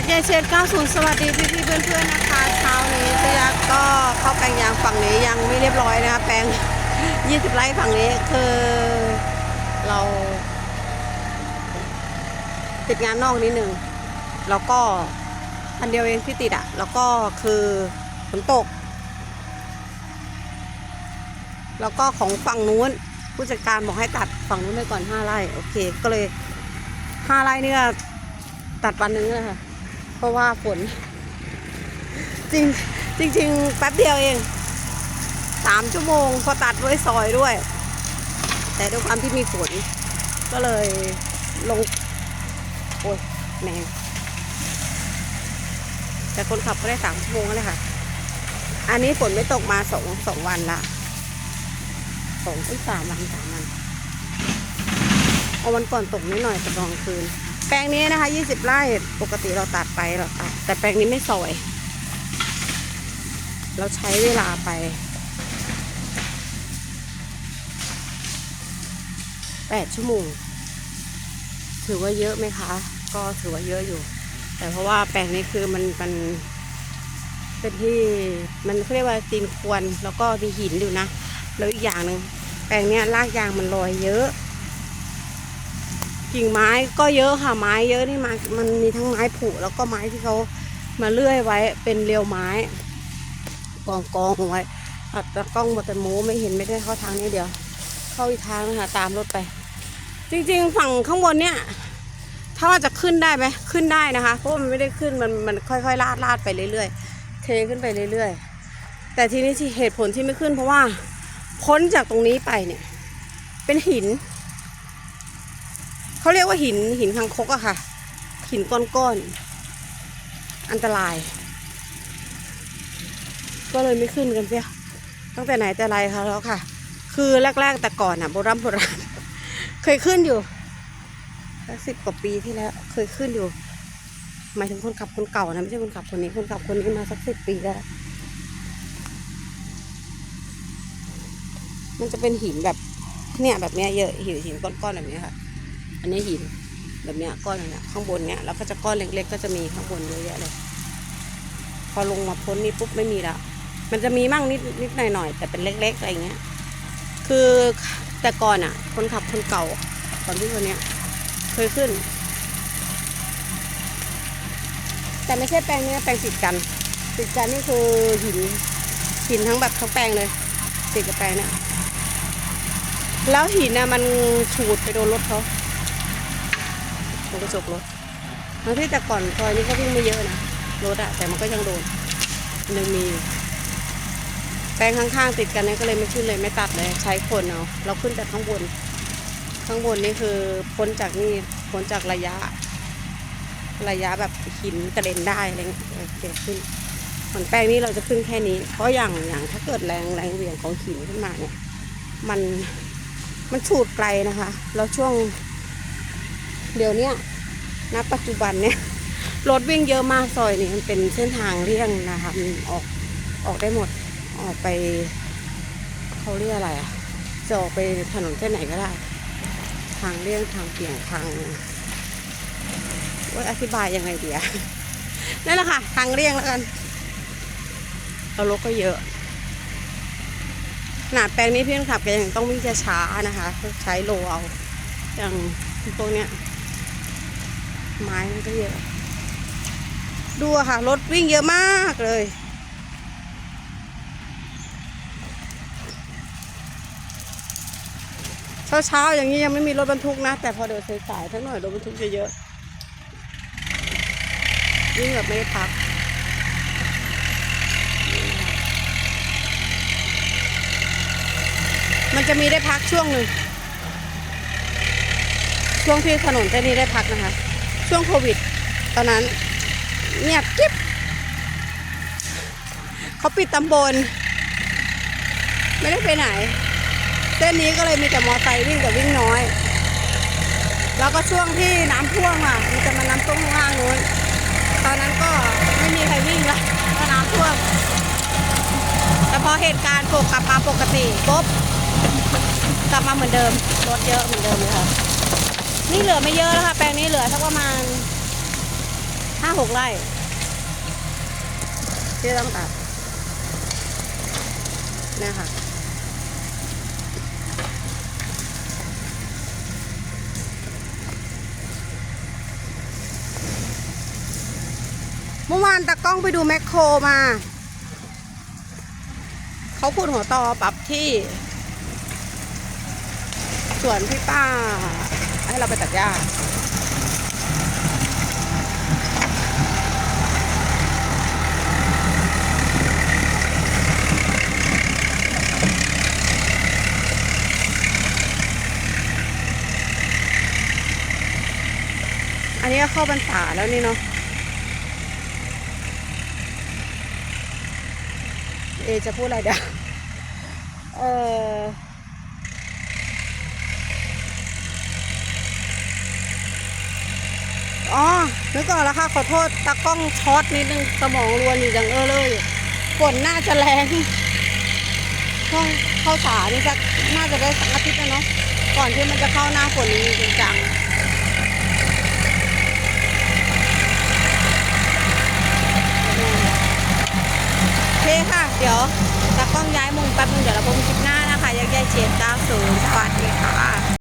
จากยายเชน90 สวัสดีพี่พี่เพื่อนๆนะคะ เช้านี้เจะยักก็เข้าแปลงยางฝั่งนี้ยังไม่เรียบร้อยนะคะ แปลง 20 ไร่ฝั่งนี้คือเรา ติดงานนอกนิดนึง แล้วก็อันเดียวเองที่ติดอะแล้วก็คือฝนตก แล้วก็ของฝั่งนู้นผู้จัดการบอกให้ตัดฝั่งนู้นไปก่อนห้าไร่ โอเค ก็เลยห้าไร่เนี่ยตัดวันนึงนะคะ เพราะว่าฝน จริงจริงๆแป๊บเดียวเองสามชั่วโมงพอตัดด้วยซอยด้วย แต่ด้วยความที่มีฝน ก็เลยลง โอ้ยแหมแต่คนขับก็ได้สามชั่วโมงแล้วเลยค่ะ อันนี้ฝนไม่ตกมาสองสองวันละสองสามวันสามวันเอาวันก่อนตกนิดหน่อยแต่ตอนกลางคืน แปลงนี้นะคะ20ไร่ปกติเราตัดไปเราตัดแต่แปลงนี้ไม่ซอย เราใช้เวลาไป8ชั่วโมงถือว่าเยอะไหมคะ ก็ถือว่าเยอะอยู่ แต่เพราะว่าแปลงนี้คือมันมันเป็นที่มันเรียกว่าตีนควรแล้วก็มีหินอยู่นะ แล้วอีกอย่างหนึ่งแปลงนี้รากยางมันลอยเยอะ กิ่งไม้ก็เยอะค่ะไม้เยอะนี่มามันมีทั้งไม้ผุแล้วก็ไม้ที่เขามาเลื่อยไว้เป็นเรียวไม้กองกองไว้อัดตะกล้องบอตโมไม่เห็นไม่ได้เข้าทางนี้เดียว เข้าอีกทางนะคะตามรถไป จริงๆฝั่งข้างบนเนี่ย ถ้าว่าจะขึ้นได้ไหมขึ้นได้นะคะเพราะมันไม่ได้ขึ้นมันมันค่อยๆลาดลาดไปเรื่อยๆเทขึ้นไปเรื่อยๆ แต่ทีนี้ที่เหตุผลที่ไม่ขึ้นเพราะว่าพ้นจากตรงนี้ไปเนี่ย เป็นหิน เขาเรียกว่าหินหินคังคกอะค่ะ หินก้อนๆอันตราย ก็เลยไม่ขึ้นกันเสียตั้งแต่ไหนแต่ไรค่ะแล้วค่ะ คือแรกๆแต่ก่อนอะโบราณโบราณเคยขึ้นอยู่สักสิบกว่าปีที่แล้ว เคยขึ้นอยู่ หมายถึงคนขับคนเก่านะไม่ใช่คนขับคนนี้คนขับคนนี้มาสักสิบปีแล้วมันจะเป็นหินแบบเนี่ยแบบเนี้ยเยอะหินหินก้อนๆแบบนี้ค่ะ อันนี้หินแบบเนี้ยก้อนเนี้ยข้างบนเนี้ยแล้วก็จะก้อนเล็ก ๆ ก็จะมีข้างบนเยอะแยะเลย พอลงมาพ้นนี่ปุ๊บไม่มีละมันจะมีมั่งนิดนิดหน่อยหน่อยๆแต่เป็นเล็ก ๆอะไรเงี้ย คือแต่ก่อนอะ คนขับคนเก่าก่อนที่คนเนี้ย เคยขึ้น แต่ไม่ใช่แปลงนี้แปลงติดกัน ติดกันนี่คือหินหินทั้งแบบทั้งแปลงเลย ติดกับแปลงเนี่ยแล้วหินน่ะมันฉูดไปโดนรถเขา โดนกระจกรถทั้งที่แต่ก่อนซอยนี้ก็วิ่งไม่เยอะนะรถอะแต่มันก็ยังโดนมันยังมีอยู่แปลงข้างๆติดกันเนี่ยก็เลยไม่ขึ้นเลยไม่ตัดเลยใช้คนเอาเราขึ้นแต่ข้างบน ข้างบนนี่คือพ้นจากนี่พ้นจากระยะ ระยะแบบหินกระเด็นได้อะไรเงี้ยเออเกิดขึ้นส่วนแปลงนี้เราจะขึ้นแค่นี้ เพราะอย่างอย่างถ้าเกิดแรงแรงเหวี่ยงของหินขึ้นมาเนี่ยมันมันฉูดไกลนะคะ แล้วช่วง เดี๋ยวเนี้ยณปัจจุบันเนี่ยรถวิ่งเยอะมากซอยนี้มันเป็นเส้นทางเลี่ยงนะคะมันออกออกได้หมดออกไปเขาเรียกอะไรอะจะออกไปถนนเส้นไหนก็ได้ ทางเลี่ยงทางเบี่ยงทางว่าอธิบายยังไงดีอะนั่นแหละค่ะ ทางเลี่ยงแล้วกันเรารถก็เยอะขนาดแปลงนี้เพี่อนขับแกยังต้องวิ่งช้าๆนะคะ ใช้โลเอาอย่างพวกเนี้ย ไม้มันก็เยอะ ดูค่ะ รถวิ่งเยอะมากเลย เช้าๆอย่างนี้ยังไม่มีรถบรรทุกนะ แต่พอเดินสายๆทั้งหน่อยรถบรรทุกจะเยอะวิ่งแบบไม่ได้พักมันจะมีได้พักช่วงหนึ่งช่วงที่ถนนเส้นนี้ได้พักนะคะ ช่วงโควิด ตอนนั้นเงียบกิ๊บเขาปิดตำบล ไม่ได้ไปไหน เส้นนี้ก็เลยมีแต่มอไซค์วิ่งแต่วิ่งน้อย แล้วก็ช่วงที่น้ำท่วมอะมันจะมาน้ำท่วมข้างล่างนู้นตอนนั้นก็ไม่มีใครวิ่งละเพราะน้ำท่วมแต่พอเหตุการณ์ปกกลับมาปกติปุ๊บกลับมาเหมือนเดิมรถเยอะเหมือนเดิมเลยค่ะ นี่เหลือไม่เยอะแล้วค่ะ แปลงนี้เหลือสักประมาณห้าหกไร่ที่ต้องตัดเนี่ยค่ะเมื่อวานตากล้องไปดูแมคโครมา เขาขุดหัวตอปรับที่ สวนพี่ป้า ให้เราไปตัดหญ้าอันนี้ก็เข้าพรรษาแล้วนี่เนาะ เอจะพูดอะไรเดี๋ยวเออ อ๋อนึกก่อนแล้วค่ะ ขอโทษตากล้องช็อตนิดนึงสมองรวนอยู่จังเออเลยฝนน่าจะแรงช่วงเข้าสานี่สักน่าจะได้สักอาทิตย์แล้วเนาะก่อนที่มันจะเข้าหน้าฝนจริงจังโอเคค่ะ เดี๋ยวตากล้องย้ายมุมแป๊บนึงเดี๋ยวเราพบกันคลิปหน้านะคะยักษ์ใหญ่เชฟ90สวัสดีค่ะ